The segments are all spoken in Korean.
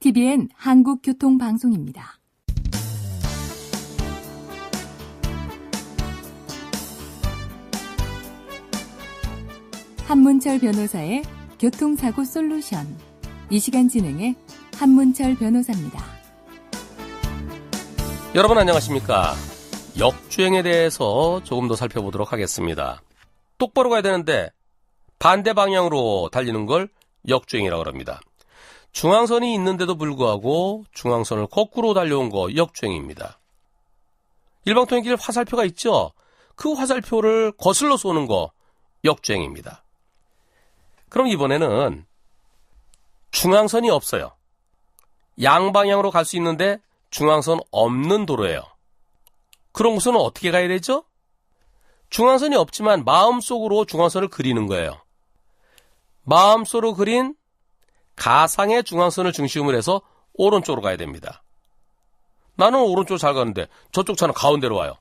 TBN 한국교통방송입니다. 한문철 변호사의 교통사고 솔루션. 이 시간 진행의 한문철 변호사입니다. 여러분 안녕하십니까? 역주행에 대해서 조금 더 살펴보도록 하겠습니다. 똑바로 가야 되는데 반대 방향으로 달리는 걸 역주행이라고 합니다. 중앙선이 있는데도 불구하고 중앙선을 거꾸로 달려온 거 역주행입니다. 일방통행길 화살표가 있죠? 그 화살표를 거슬러 쏘는 거 역주행입니다. 그럼 이번에는 중앙선이 없어요. 양방향으로 갈 수 있는데 중앙선 없는 도로예요. 그런 곳은 어떻게 가야 되죠? 중앙선이 없지만 마음속으로 중앙선을 그리는 거예요. 마음속으로 그린 가상의 중앙선을 중심으로 해서 오른쪽으로 가야 됩니다. 나는 오른쪽 잘 가는데 저쪽 차는 가운데로 와요.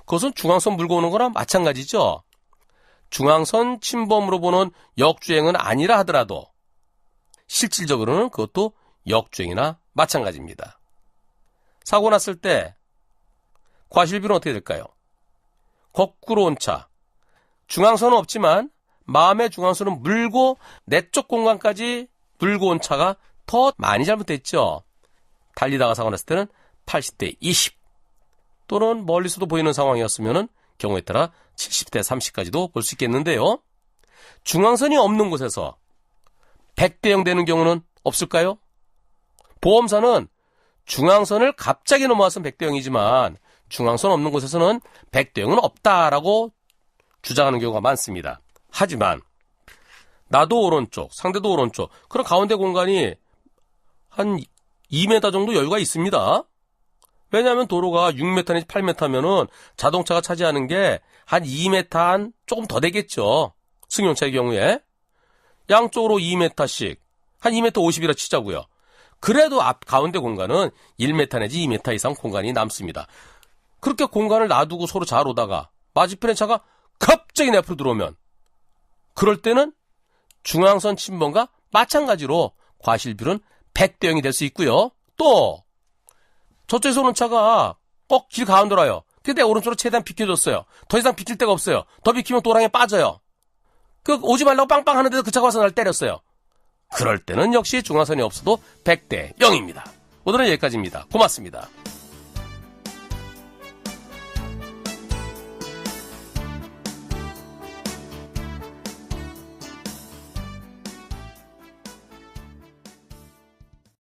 그것은 중앙선 물고 오는 거랑 마찬가지죠. 중앙선 침범으로 보는 역주행은 아니라 하더라도 실질적으로는 그것도 역주행이나 마찬가지입니다. 사고 났을 때 과실비는 어떻게 될까요? 거꾸로 온 차. 중앙선은 없지만 마음의 중앙선은 물고 내 쪽 공간까지 물고 온 차가 더 많이 잘못됐죠. 달리다가 사고 났을 때는 80대 20 또는 멀리서도 보이는 상황이었으면 경우에 따라 70대 30까지도 볼 수 있겠는데요. 중앙선이 없는 곳에서 100대 0 되는 경우는 없을까요? 보험사는 중앙선을 갑자기 넘어와서 100대 0이지만 중앙선 없는 곳에서는 100대 0은 없다라고 주장하는 경우가 많습니다. 하지만 나도 오른쪽, 상대도 오른쪽, 그런 가운데 공간이 한 2m 정도 여유가 있습니다. 왜냐하면 도로가 6m 내지 8m면은 자동차가 차지하는 게 한 2m 한 조금 더 되겠죠. 승용차의 경우에. 양쪽으로 2m씩, 한 2m 50이라 치자고요. 그래도 앞 가운데 공간은 1m 내지 2m 이상 공간이 남습니다. 그렇게 공간을 놔두고 서로 잘 오다가 맞은편의 차가 갑자기 내 앞으로 들어오면 그럴 때는 중앙선 침범과 마찬가지로 과실비는 100대 0이 될 수 있고요. 또 저쪽에서 오는 차가 꼭 길 가운데로 와요. 근데 오른쪽으로 최대한 비켜줬어요. 더 이상 비킬 데가 없어요. 더 비키면 도랑에 빠져요. 그 오지 말라고 빵빵 하는데도 그 차가 와서 날 때렸어요. 그럴 때는 역시 중앙선이 없어도 100대 0입니다. 오늘은 여기까지입니다. 고맙습니다.